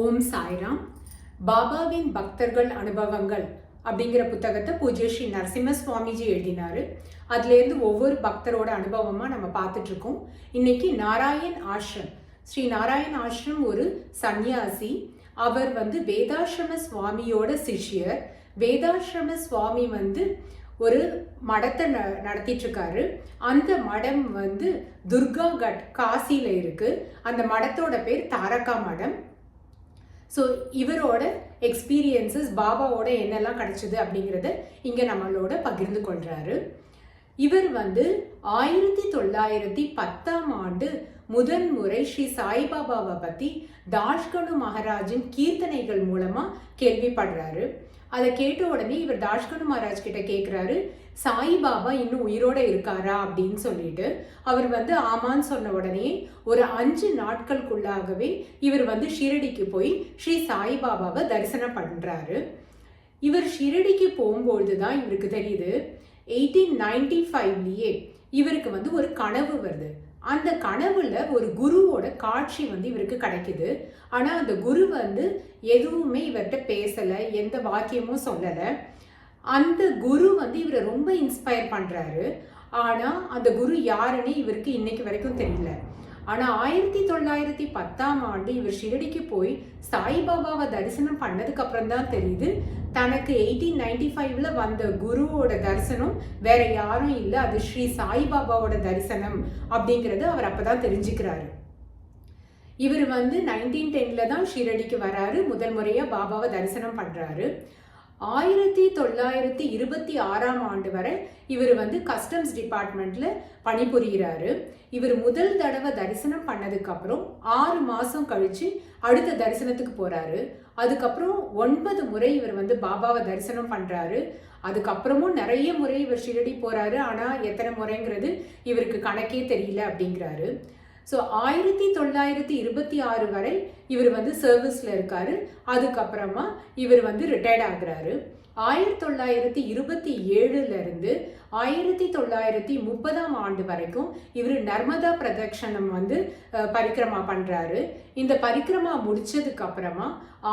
ஓம் சாய்ராம். பாபாவின் பக்தர்கள் அனுபவங்கள் அப்படிங்கிற புத்தகத்தை பூஜ்ய ஸ்ரீ நரசிம்ம சுவாமிஜி எழுதினாரு. அதுலேருந்து ஒவ்வொரு பக்தரோட அனுபவமாக நம்ம பார்த்துட்ருக்கோம். இன்னைக்கு நாராயண் ஆஷ்ரம். ஸ்ரீ நாராயண் ஆஷ்ரம் ஒரு சந்நியாசி. அவர் வந்து வேதாசிரம சுவாமியோட சிஷ்யர். வேதாசிரம சுவாமி வந்து ஒரு மடத்தை ந நடத்திட்டுருக்காரு அந்த மடம் வந்து துர்கா கட் காசியில் இருக்குது அந்த மடத்தோட பேர் தாரகா மடம். ஸோ இவரோட எக்ஸ்பீரியன்சஸ் பாபாவோட என்னெல்லாம் கிடச்சிது அப்படிங்கிறத இங்கே நம்மளோட பகிர்ந்து கொள்கிறாரு இவர் வந்து ஆயிரத்தி தொள்ளாயிரத்தி பத்தாம் ஆண்டு முதன் முறை ஸ்ரீ சாய்பாபாவை பற்றி தாஷ்கனு மகாராஜின் கீர்த்தனைகள் மூலமாக கேள்விப்படுறாரு. அதை கேட்ட உடனே இவர் தாஷ்கனு மகாராஜ் கிட்ட கேட்குறாரு சாய்பாபா இன்னும் உயிரோட இருக்காரா அப்படின்னு சொல்லிட்டு அவர் வந்து ஆமான்னு சொன்ன உடனே ஒரு அஞ்சு நாட்களுக்குள்ளாகவே இவர் வந்து ஷிரடிக்கு போய் ஸ்ரீ சாய்பாபாவை தரிசனம் பண்ணுறாரு இவர் ஷிரடிக்கு போகும்பொழுது தான் இவருக்கு தெரியுது. எயிட்டீன் நைன்டி ஃபைவ்லேயே இவருக்கு வந்து ஒரு கனவு வருது. அந்த கனவுல ஒரு குருவோட காட்சி வந்து இவருக்கு கிடைக்குது. ஆனால் அந்த குரு வந்து எதுவுமே இவர்கிட்ட பேசலை எந்த வாக்கியமும் சொல்லலை. அந்த குரு வந்து இவரை ரொம்ப இன்ஸ்பயர் பண்ணுறாரு ஆனால் அந்த குரு யாருன்னு இவருக்கு இன்னைக்கு வரைக்கும் தெரியல. ஆனால் ஆயிரத்தி தொள்ளாயிரத்தி பத்தாம் ஆண்டு இவர் ஷிரடிக்கு போய் சாய்பாபாவை தரிசனம் பண்ணதுக்கு அப்புறம் தான் தெரியுது தனக்கு எயிட்டீன் நைன்டி ஃபைவ்ல வந்த குருவோட தரிசனம் வேற யாரும் இல்லை அது ஸ்ரீ சாய்பாபாவோட தரிசனம் அப்படிங்கிறது அவர் அப்பதான் தெரிஞ்சுக்கிறாரு. இவர் வந்து நைன்டீன் டென்ல தான் ஷிரடிக்கு வராரு முதல் முறையாக பாபாவை தரிசனம் பண்ணுறாரு ஆயிரத்தி தொள்ளாயிரத்தி இருபத்தி ஆறாம் ஆண்டு வரை இவர் வந்து கஸ்டம்ஸ் டிபார்ட்மெண்ட்ல பணிபுரிகிறாரு இவர் முதல் தடவை தரிசனம் பண்ணதுக்கு அப்புறம் ஆறு மாசம் கழிச்சு அடுத்த தரிசனத்துக்கு போறாரு. அதுக்கப்புறம் ஒன்பது முறை இவர் வந்து பாபாவை தரிசனம் பண்றாரு. அதுக்கப்புறமும் நிறைய முறை இவர் ஷிரடி போறாரு. ஆனா எத்தனை முறைங்கிறது இவருக்கு கணக்கே தெரியல அப்படிங்கிறாரு. ஸோ ஆயிரத்தி தொள்ளாயிரத்தி இருபத்தி ஆறு வரை இவர் வந்து சர்வீஸில் இருக்காரு. அதுக்கப்புறமா இவர் வந்து ரிட்டையர்ட் ஆகுறாரு. ஆயிரத்தி தொள்ளாயிரத்தி இருபத்தி ஏழுலேருந்து ஆயிரத்தி தொள்ளாயிரத்தி முப்பதாம் ஆண்டு வரைக்கும் இவர் நர்மதா பிரதட்சணம் வந்து பரிக்கிரமா பண்ணுறாரு இந்த பரிக்கிரமா முடித்ததுக்கப்புறமா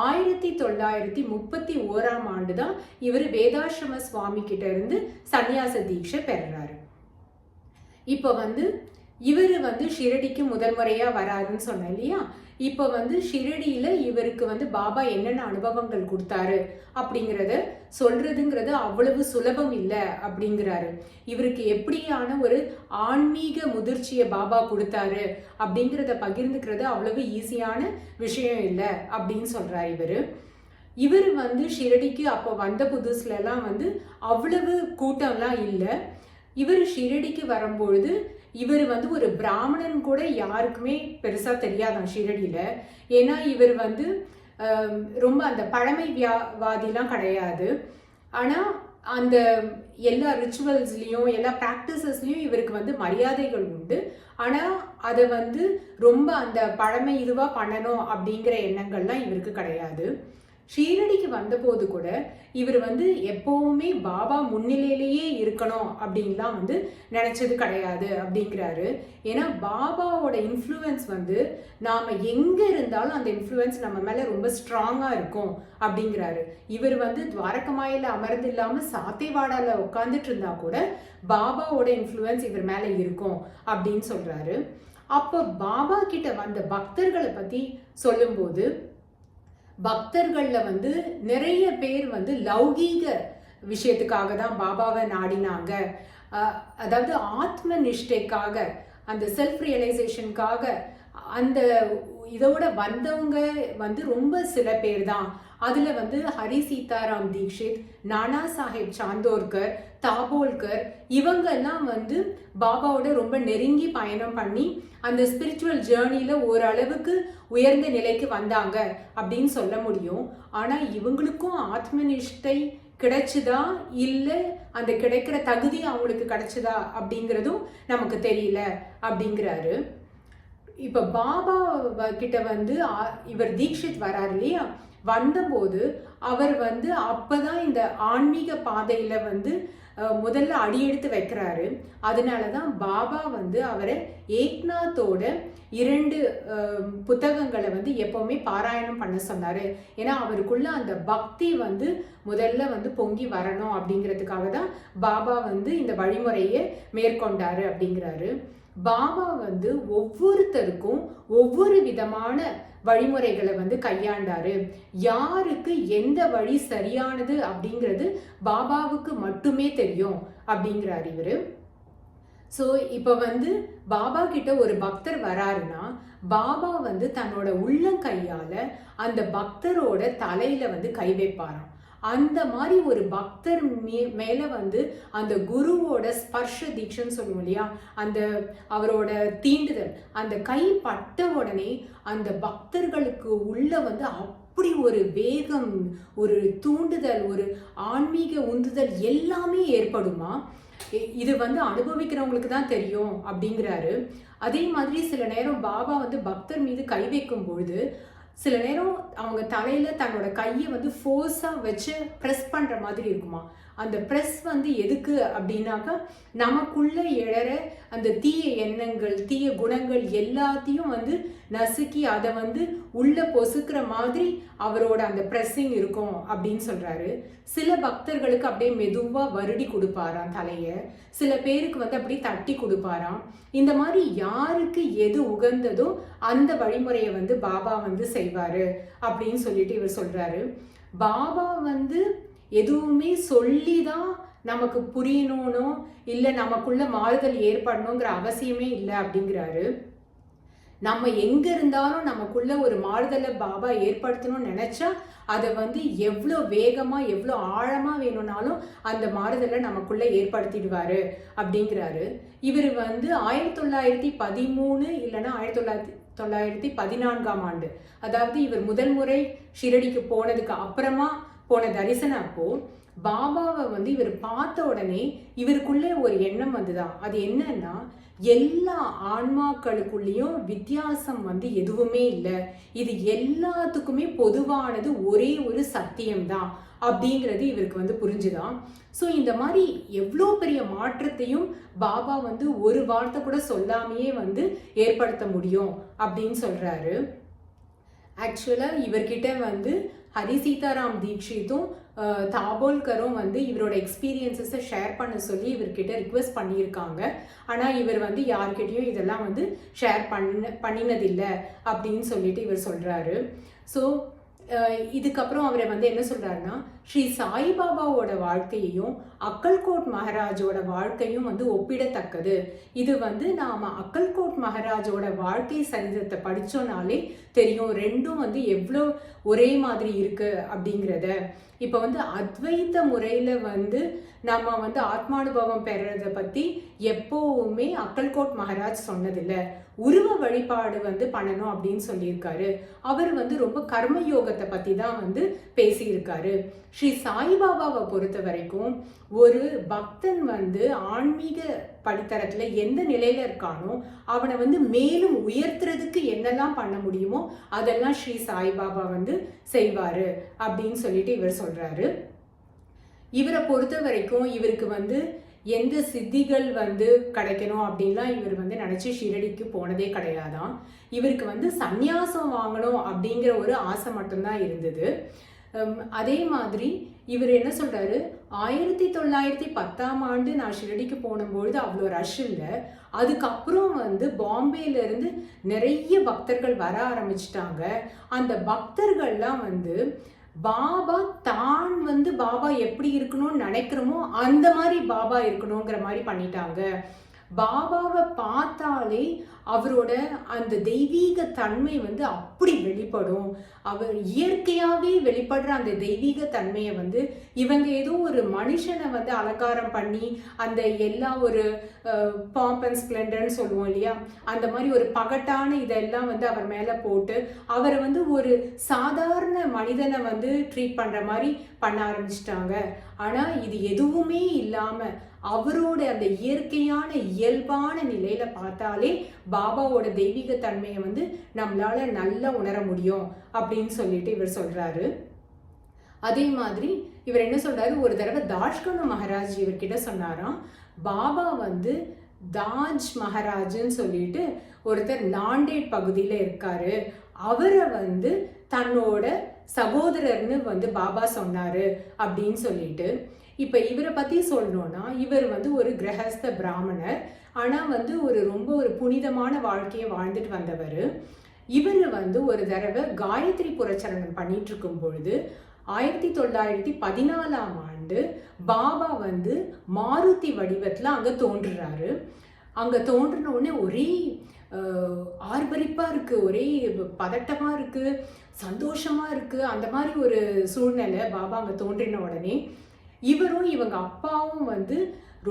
ஆயிரத்தி தொள்ளாயிரத்தி முப்பத்தி ஓராம் ஆண்டு தான் இவர் வேதாசிரம சுவாமி கிட்ட இருந்து சன்னியாச தீட்சை பெறுறாரு. இப்போ வந்து இவர் வந்து ஷிரடிக்கு முதல் முறையாக வராருன்னு சொன்னேன் இல்லையா? இப்போ வந்து ஷிரடியில் இவருக்கு வந்து பாபா என்னென்ன அனுபவங்கள் கொடுத்தாரு அப்படிங்கிறத சொல்றதுங்கிறது அவ்வளவு சுலபம் இல்லை அப்படிங்கிறாரு. இவருக்கு எப்படியான ஒரு ஆன்மீக முதிர்ச்சியை பாபா கொடுத்தாரு அப்படிங்கிறத பகிர்ந்துக்கிறது அவ்வளவு ஈஸியான விஷயம் இல்லை அப்படின்னு சொல்கிறார் இவர். இவர் வந்து ஷிரடிக்கு அப்போ வந்த புதுசுலலாம் வந்து அவ்வளவு கூட்டம்லாம் இல்லை. இவர் ஷிரடிக்கு வரும்பொழுது இவர் வந்து ஒரு பிராமணன் கூட யாருக்குமே பெருசாக தெரியாதான் ஷீரடியில். ஏன்னா இவர் வந்து ரொம்ப அந்த பழமை வியாவாதிலாம் கிடையாது. ஆனால் அந்த எல்லா ரிச்சுவல்ஸ்லேயும் எல்லா ப்ராக்டிசஸ்லேயும் இவருக்கு வந்து மரியாதைகள் உண்டு. ஆனால் அதை வந்து ரொம்ப அந்த பழமை இதுவாக பண்ணணும் அப்படிங்கிற எண்ணங்கள்லாம் இவருக்கு கிடையாது. ஷீரடிக்கு வந்தபோது கூட இவர் வந்து எப்போவுமே பாபா முன்னிலையிலேயே இருக்கணும் அப்படின்லாம் வந்து நினச்சது கிடையாது அப்படிங்கிறாரு. ஏன்னா பாபாவோட இன்ஃப்ளூயன்ஸ் வந்து நாம் எங்கே இருந்தாலும் அந்த இன்ஃப்ளூயன்ஸ் நம்ம மேலே ரொம்ப ஸ்ட்ராங்காக இருக்கும் அப்படிங்கிறாரு. இவர் வந்து துவாரகமாயில் அமர்ந்து இல்லாமல் சாத்தேவாடாவில் உட்காந்துட்டு இருந்தா கூட பாபாவோட இன்ஃப்ளூயன்ஸ் இவர் மேலே இருக்கும் அப்படின்னு சொல்கிறாரு அப்போ பாபா கிட்ட வந்த பக்தர்களை பற்றி சொல்லும்போது பக்தர்களில் வந்து நிறைய பேர் வந்து லௌகீக விஷயத்துக்காக தான் பாபாவை நாடினாங்க. அதாவது ஆத்ம நிஷ்டைக்காக அந்த செல்ஃப் ரியலைசேஷனுக்காக அந்த இதோட வந்தவங்க வந்து ரொம்ப சில பேர் தான் அதில் வந்து ஹரி சீதாராம் தீக்ஷித் நானா சாஹேப் சாந்தோர்கர் தாபோல்கர் இவங்கெல்லாம் வந்து பாபாவோட ரொம்ப நெருங்கி பயணம் பண்ணி அந்த ஸ்பிரிச்சுவல் ஜேர்னியில் ஓரளவுக்கு உயர்ந்த நிலைக்கு வந்தாங்க அப்படின்னு சொல்ல முடியும். ஆனால் இவங்களுக்கும் ஆத்மநிஷ்டை கிடைச்சுதா? இல்லை அந்த கிடைக்கிற தகுதி அவங்களுக்கு கிடைச்சதா அப்படிங்கிறதும் நமக்கு தெரியல அப்படிங்கிறாரு. இப்போ பாபா கிட்ட வந்து இவர் தீக்ஷித் வராரு இல்லையா? வந்தபோது அவர் வந்து அப்போதான் இந்த ஆன்மீக பாதையில் வந்து முதல்ல அடியெடுத்து வைக்கிறாரு. அதனால தான் பாபா வந்து அவரை ஏக்நாத்தோட இரண்டு புத்தகங்களை வந்து எப்போவுமே பாராயணம் பண்ண சொன்னார். ஏன்னா அவருக்குள்ள அந்த பக்தி வந்து முதல்ல வந்து பொங்கி வரணும் அப்படிங்கிறதுக்காக தான் பாபா வந்து இந்த வழிமுறையை மேற்கொண்டாரு அப்படிங்கிறாரு. பாபா வந்து ஒவ்வொருத்தருக்கும் ஒவ்வொரு விதமான வழிமுறைகளை வந்து கையாண்டாரு. யாருக்கு எந்த வழி சரியானது அப்படிங்கிறது பாபாவுக்கு மட்டுமே தெரியும் அப்படிங்கிறார் இவரு. ஸோ இப்போ வந்து பாபா கிட்ட ஒரு பக்தர் வராருன்னா பாபா வந்து தன்னோட உள்ளங்கையால அந்த பக்தரோட தலையில் வந்து கை வைப்பாராம். அந்த மாதிரி ஒரு பக்தர் மே மேலே வந்து அந்த குருவோட ஸ்பர்ஷ தீட்சன்னு சொல்லுவோம் இல்லையா? அந்த அவரோட தீண்டுதல் அந்த கை பட்ட உடனே அந்த பக்தர்களுக்கு உள்ள வந்து அப்படி ஒரு வேகம் ஒரு தூண்டுதல் ஒரு ஆன்மீக உந்துதல் எல்லாமே ஏற்படுமா? இது வந்து அனுபவிக்கிறவங்களுக்கு தான் தெரியும் அப்படிங்கிறாரு. அதே மாதிரி சில நேரம் பாபா வந்து பக்தர் மீது கை வைக்கும் பொழுது சில நேரம் அவங்க தலையில் தன்னோட கையை வந்து ஃபோர்ஸாக வச்சு ப்ரெஸ் பண்ணுற மாதிரி இருக்குமா? அந்த ப்ரெஸ் வந்து எதுக்கு அப்படின்னாக்கா நமக்குள்ளே எழற அந்த தீய எண்ணங்கள் தீய குணங்கள் எல்லாத்தையும் வந்து நசுக்கி அதை வந்து உள்ளே பொசுக்கிற மாதிரி அவரோட அந்த ப்ரெஸ்ஸிங் இருக்கும் அப்படின்னு சொல்கிறாரு சில பக்தர்களுக்கு அப்படியே மெதுவாக வருடி கொடுப்பாராம் தலையை. சில பேருக்கு வந்து அப்படியே தட்டி கொடுப்பாராம். இந்த மாதிரி யாருக்கு எது உகந்ததோ அந்த வழிமுறையை வந்து பாபா வந்து செய்வார் அப்படின்னு சொல்லிட்டு இவர் சொல்கிறாரு பாபா வந்து எதுவுமே சொல்லி தான் நமக்கு புரியணும்னோ இல்லை நமக்குள்ள மாறுதல் ஏற்படணுங்கிற அவசியமே இல்லை அப்படிங்கிறாரு. நம்ம எங்க இருந்தாலும் நமக்குள்ள ஒரு மாறுதலை பாபா ஏற்படுத்தணும்னு நினைச்சா அதை வந்து எவ்வளோ வேகமா எவ்வளோ ஆழமா வேணும்னாலும் அந்த மாறுதலை நமக்குள்ள ஏற்படுத்திடுவாரு அப்படிங்கிறாரு. இவர் வந்து ஆயிரத்தி தொள்ளாயிரத்தி பதிமூணு இல்லைன்னா ஆயிரத்தி தொள்ளாயிரத்தி தொள்ளாயிரத்தி பதினான்காம் ஆண்டு. அதாவது இவர் முதல் முறை ஷிரடிக்கு போனதுக்கு அப்புறமா போன தரிசனம் அப்போ பாபாவை வந்து இவர் பார்த்த உடனே இவருக்குள்ளே ஒரு எண்ணம் வந்துதான் அது என்னன்னா எல்லா ஆன்மாக்களுக்குள்ளேயும் வித்தியாசம் வந்து எதுவுமே இல்லை. இது எல்லாத்துக்குமே பொதுவானது ஒரே ஒரு சத்தியம்தான் அப்படிங்கிறது இவருக்கு வந்து புரிஞ்சுதான் ஸோ இந்த மாதிரி எவ்வளோ பெரிய மாற்றத்தையும் பாபா வந்து ஒரு வார்த்தை கூட சொல்லாமையே வந்து ஏற்படுத்த முடியும் அப்படின்னு சொல்கிறாரு ஆக்சுவலாக இவர்கிட்ட வந்து ஹரி சீதாராம் தீக்ஷித்தும் தாபோல்கரும் வந்து இவரோட எக்ஸ்பீரியன்ஸஸை ஷேர் பண்ண சொல்லி இவர்கிட்ட ரிக்வெஸ்ட் பண்ணியிருக்காங்க. ஆனால் இவர் வந்து யார்கிட்டயும் இதெல்லாம் வந்து ஷேர் பண்ண பண்ணினதில்லை அப்படின்னு சொல்லிட்டு இவர் சொல்கிறாரு ஸோ இதுக்கப்புறம் அவரை வந்து என்ன சொல்கிறாருன்னா ஸ்ரீ சாய்பாபாவோட வாழ்க்கையையும் அக்கல்கோட் மகாராஜோட வாழ்க்கையும் வந்து ஒப்பிடத்தக்கது. இது வந்து நாம் அக்கல்கோட் மகாராஜோட வாழ்க்கை சரிதத்தை படித்தோனாலே தெரியும் ரெண்டும் வந்து எவ்வளோ ஒரே மாதிரி இருக்குது அப்படிங்கிறத. இப்போ வந்து அத்வைத்த முறையில் வந்து நம்ம வந்து ஆத்மானுபவம் பெறதை பற்றி எப்போவுமே அக்கல்கோட் மகாராஜ் சொன்னதில்லை. உருவ வழிபாடு வந்து பண்ணணும் அப்படின்னு சொல்லியிருக்காரு. அவர் வந்து ரொம்ப கர்ம யோகத்தை பற்றி தான் வந்து பேசியிருக்காரு. ஸ்ரீ சாய்பாபாவை பொறுத்த வரைக்கும் ஒரு பக்தன் வந்து ஆன்மீக படித்தரத்தில் எந்த நிலையில் இருக்கானோ அவனை வந்து மேலும் உயர்த்துறதுக்கு என்னெல்லாம் பண்ண முடியுமோ அதெல்லாம் ஸ்ரீ சாய்பாபா வந்து செய்வார் அப்படின்னு சொல்லிட்டு இவர் சொல்கிறாரு இவரை பொறுத்த வரைக்கும் இவருக்கு வந்து எந்த சித்திகள் வந்து கிடைக்கணும் அப்படின்லாம் இவர் வந்து நினச்சி ஷிரடிக்கு போனதே கிடையாதான். இவருக்கு வந்து சந்நியாசம் வாங்கணும் அப்படிங்கிற ஒரு ஆசை மட்டும்தான் இருந்தது. அதே மாதிரி இவர் என்ன சொல்கிறாரு ஆயிரத்தி தொள்ளாயிரத்தி பத்தாம் ஆண்டு நான் ஷிரடிக்கு போனபொழுது அவ்வளோ ரஷ் இல்லை அதுக்கப்புறம் வந்து பாம்பேலேருந்து நிறைய பக்தர்கள் வர ஆரம்பிச்சிட்டாங்க. அந்த பக்தர்கள்லாம் வந்து பாபா தான் வந்து பாபா எப்படி இருக்கணும்னு நினைக்கிறோமோ அந்த மாதிரி பாபா இருக்கணுங்கிற மாதிரி பண்ணிட்டாங்க. பாபாவை பார்த்தாலே அவரோட அந்த தெய்வீக தன்மை வந்து அப்படி வெளிப்படும். அவர் இயற்கையாகவே வெளிப்படுற அந்த தெய்வீக தன்மையை வந்து இவங்க ஏதோ ஒரு மனுஷனை வந்து அலங்காரம் பண்ணி அந்த எல்லா ஒரு பாம்ப் அண்ட் ஸ்பிளண்டர்னு சொல்லுவோம் இல்லையா? அந்த மாதிரி ஒரு பகட்டான இதெல்லாம் வந்து அவர் மேலே போட்டு அவரை வந்து ஒரு சாதாரண மனிதனை வந்து ட்ரீட் பண்ணுற மாதிரி பண்ண ஆரம்பிச்சிட்டாங்க. ஆனால் இது எதுவுமே இல்லாமல் அவரோட அந்த இயற்கையான இயல்பான நிலையில பார்த்தாலே பாபாவோட தெய்வீக தன்மையை வந்து நம்மளால நல்லா உணர முடியும் அப்படின்னு சொல்லிட்டு இவர் சொல்றாரு. அதே மாதிரி இவர் என்ன சொல்றாரு? ஒரு தடவை தாஷ்கனு மகாராஜ் இவர்கிட்ட சொன்னாராம் பாபா வந்து தாஜ் மகாராஜ்னு சொல்லிட்டு ஒருத்தர் நாண்டேட் பகுதியில் இருக்காரு. அவரை வந்து தன்னோட சகோதரர்னு வந்து பாபா சொன்னாரு அப்படின்னு சொல்லிட்டு. இப்போ இவரை பற்றி சொல்லணும்னா இவர் வந்து ஒரு கிரகஸ்த பிராமணர். ஆனால் வந்து ஒரு ரொம்ப ஒரு புனிதமான வாழ்க்கையை வாழ்ந்துட்டு வந்தவர். இவர் வந்து ஒரு தடவை காயத்ரி புரச்சரணம் பண்ணிட்டு இருக்கும் பொழுது ஆயிரத்தி தொள்ளாயிரத்தி பதினாலாம் ஆண்டு பாபா வந்து மாருதி வடிவத்தில் அங்கே தோன்றுறாரு. அங்கே தோன்றின உடனே ஒரே ஆர்ப்பரிப்பாக இருக்குது ஒரே பதட்டமாக இருக்குது சந்தோஷமாக இருக்குது அந்த மாதிரி ஒரு சூழ்நிலை பாபா அங்கே தோன்றின உடனே இவரும் இவங்க அப்பாவும் வந்து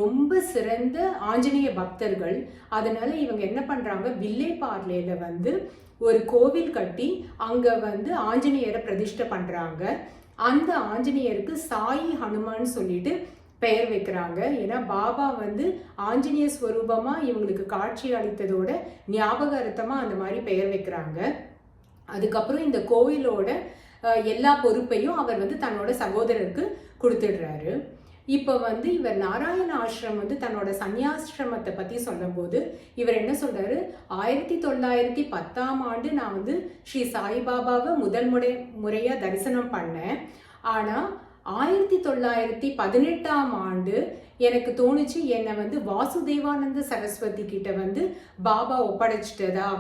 ரொம்ப சிறந்த ஆஞ்சநேய பக்தர்கள். அதனால இவங்க என்ன பண்ணுறாங்க வில்லேபார்லேயில் வந்து ஒரு கோவில் கட்டி அங்கே வந்து ஆஞ்சநேயரை பிரதிஷ்டை பண்ணுறாங்க அந்த ஆஞ்சநேயருக்கு சாயி ஹனுமான் சொல்லிட்டு பெயர் வைக்கிறாங்க. ஏன்னா பாபா வந்து ஆஞ்சநேய ஸ்வரூபமாக இவங்களுக்கு காட்சி அளித்ததோட ஞாபகார்த்தமாக அந்த மாதிரி பெயர் வைக்கிறாங்க. அதுக்கப்புறம் இந்த கோவிலோட எல்லா பொறுப்பையும் அவர் வந்து தன்னோட சகோதரருக்கு கொடுத்துடுறாரு. இப்போ வந்து இவர் நாராயண ஆசிரம் வந்து தன்னோட சன்னியாசிரமத்தை பற்றி சொல்லும்போது இவர் என்ன சொல்கிறாரு ஆயிரத்தி தொள்ளாயிரத்தி பத்தாம் ஆண்டு நான் வந்து ஸ்ரீ சாய்பாபாவை முதல் முறை முறையாக தரிசனம் பண்ணேன். ஆனால் ஆயிரத்தி தொள்ளாயிரத்தி பதினெட்டாம் ஆண்டு எனக்கு தோணுச்சு என்னை வந்து வாசுதேவானந்த சரஸ்வதி கிட்ட வந்து பாபா ஒப்படைச்சிட்டதா?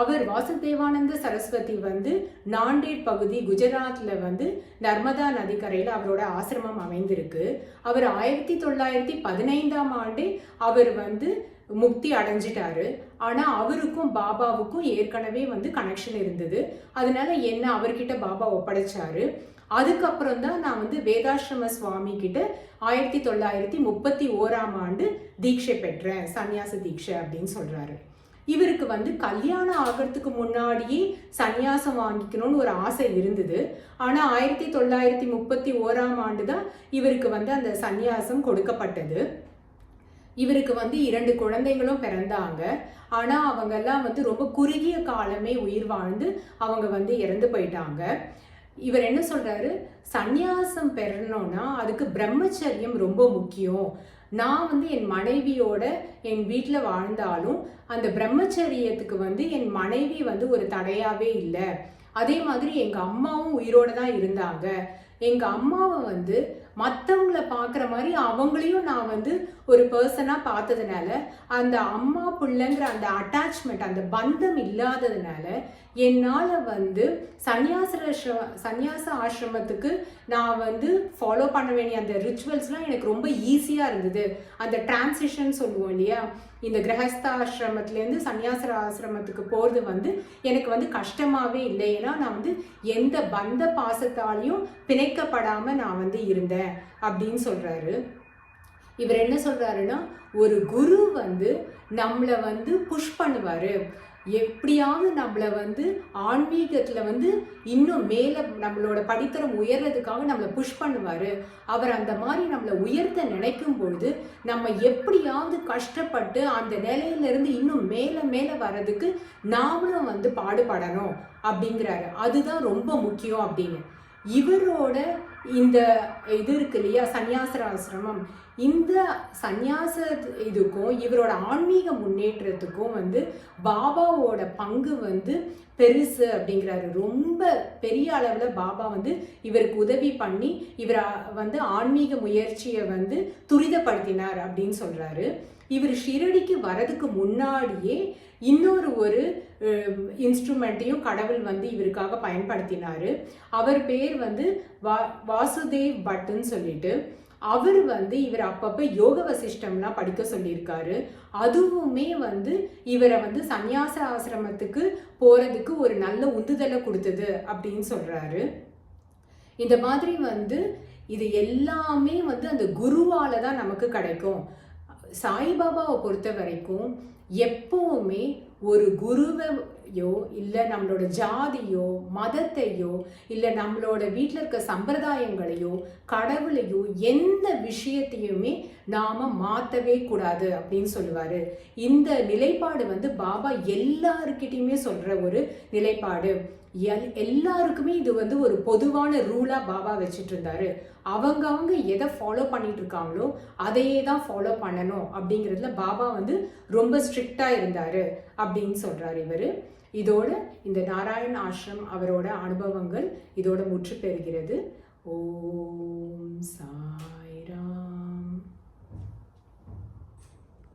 அவர் வாசுதேவானந்த சரஸ்வதி வந்து நாண்டேட் பகுதி குஜராத்தில் வந்து நர்மதா நதிக்கரையில் அவரோட ஆசிரமம் அமைந்திருக்கு. அவர் ஆயிரத்தி தொள்ளாயிரத்தி பதினைந்தாம் ஆண்டு அவர் வந்து முக்தி அடைஞ்சிட்டாரு. ஆனால் அவருக்கும் பாபாவுக்கும் ஏற்கனவே வந்து கனெக்ஷன் இருந்தது. அதனால என்ன அவர்கிட்ட பாபா ஒப்படைச்சாரு. அதுக்கப்புறம் தான் நான் வந்து வேதாசிரம சுவாமி கிட்ட ஆயிரத்தி தொள்ளாயிரத்தி முப்பத்தி ஓராம் ஆண்டு தீட்சை பெற்றேன். சன்னியாச தீட்சை அப்படின்னு சொல்றாரு. இவருக்கு வந்து கல்யாணம் ஆகிறதுக்கு முன்னாடியே சந்நியாசம் வாங்கிக்கணும்னு ஒரு ஆசை இருந்தது. ஆனால் ஆயிரத்தி தொள்ளாயிரத்தி முப்பத்தி ஓராம் ஆண்டு தான் இவருக்கு வந்து அந்த சந்நியாசம் கொடுக்கப்பட்டது. இவருக்கு வந்து இரண்டு குழந்தைகளும் பிறந்தாங்க. ஆனால் அவங்கெல்லாம் வந்து ரொம்ப குறுகிய காலமே உயிர் வாழ்ந்து அவங்க வந்து இறந்து போயிட்டாங்க. இவர் என்ன சொல்கிறாரு சந்நியாசம் பெறணும்னா அதுக்கு பிரம்மச்சரியம் ரொம்ப முக்கியம். நான் வந்து என் மனைவியோட என் வீட்டில் வாழ்ந்தாலும் அந்த பிரம்மச்சரியத்துக்கு வந்து என் மனைவி வந்து ஒரு தடையாவே இல்லை. அதே மாதிரி எங்கள் அம்மாவும் உயிரோடு தான் இருந்தாங்க. எங்கள் அம்மாவை வந்து மற்றவங்கள பார்க்குற மாதிரி அவங்களையும் நான் வந்து ஒரு பர்சனாக பார்த்ததுனால அந்த அம்மா பிள்ளைங்கிற அந்த அட்டாச்மெண்ட் அந்த பந்தம் இல்லாததுனால என்னால் வந்து சன்னியாச சன்னியாச ஆசிரமத்துக்கு நான் வந்து ஃபாலோ பண்ண வேண்டிய அந்த ரிச்சுவல்ஸ்லாம் எனக்கு ரொம்ப ஈஸியாக இருந்தது. அந்த டிரான்சிஷன் சொல்லுவோம் இல்லையா? இந்த கிரகஸ்த ஆசிரமத்துலேருந்து சன்னியாச ஆசிரமத்துக்கு போகிறது வந்து எனக்கு வந்து கஷ்டமாகவே இல்லை. ஏன்னா நான் வந்து எந்த பந்த பாசத்தாலையும் பிணைக்கப்படாமல் நான் வந்து இருந்தேன். அப்படின்னு சொல்கிறாரு இவர் என்ன சொல்கிறாருன்னா ஒரு குரு வந்து நம்மளை வந்து புஷ் பண்ணுவார். எப்படியாவது நம்மளை வந்து ஆன்மீகத்தில் வந்து இன்னும் மேலே நம்மளோட படித்தரம் உயர்றதுக்காக நம்மளை புஷ் பண்ணுவார். அவர் அந்த மாதிரி நம்மளை உயர்த்த நினைக்கும் பொழுது நம்ம எப்படியாவது கஷ்டப்பட்டு அந்த நிலையிலேருந்து இன்னும் மேலே மேலே வர்றதுக்கு நாமளும் வந்து பாடுபடணும் அப்படிங்கிறாரு. அதுதான் ரொம்ப முக்கியம் அப்படின்னு. இவரோட இந்த இது இருக்கு இல்லையா? சந்நியாசராசிரமம் இந்த சந்நியாச இதுக்கும் இவரோட ஆன்மீக முன்னேற்றத்துக்கும் வந்து பாபாவோட பங்கு வந்து பெருசு அப்படிங்கிறாரு. ரொம்ப பெரிய அளவில் பாபா வந்து இவருக்கு உதவி பண்ணி இவரை வந்து ஆன்மீக முயற்சியை வந்து துரிதப்படுத்தினார் அப்படின்னு சொல்கிறாரு இவர் ஷிரடிக்கு வரதுக்கு முன்னாடியே இன்னொரு ஒரு இன்ஸ்ட்ருமெண்ட்டையும் கடவுள் வந்து இவருக்காக பயன்படுத்தினார். அவர் பேர் வந்து வா வாசுதேவ் பட்டுன்னு சொல்லிட்டு அவர் வந்து இவர் அப்பப்போ யோக வசிஷ்டம்லாம் படிக்க சொல்லியிருக்காரு. அதுவுமே வந்து இவரை வந்து சந்நியாச ஆசிரமத்துக்கு போகிறதுக்கு ஒரு நல்ல உந்துதலை கொடுத்தது அப்படின்னு சொல்கிறாரு இந்த மாதிரி வந்து இது எல்லாமே வந்து அந்த குருவால் தான் நமக்கு கிடைக்கும். சாய்பாபாவை பொறுத்த வரைக்கும் எப்போவுமே ஒரு குருவையோ இல்லை நம்மளோட ஜாதியோ மதத்தையோ இல்லை நம்மளோட வீட்டில் இருக்க சம்பிரதாயங்களையோ கடவுளையோ எந்த விஷயத்தையுமே நாம் மாற்றவே கூடாது அப்படின்னு சொல்லுவார். இந்த நிலைப்பாடு வந்து பாபா எல்லாருக்கிட்டையுமே சொல்கிற ஒரு நிலைப்பாடு. எல் எல்லாருக்குமே இது வந்து ஒரு பொதுவான ரூலாக பாபா வச்சுட்டு இருந்தாரு அவங்க அவங்க எதை ஃபாலோ பண்ணிட்டு இருக்காங்களோ அதையே தான் ஃபாலோ பண்ணணும் அப்படிங்கிறதுல பாபா வந்து ரொம்ப ஸ்ட்ரிக்டாக இருந்தார். அப்படின்னு சொல்கிறார் இவர். இதோட இந்த நாராயண் ஆசிரம் அவரோட அனுபவங்கள் இதோட முற்று பெறுகிறது. ஓம்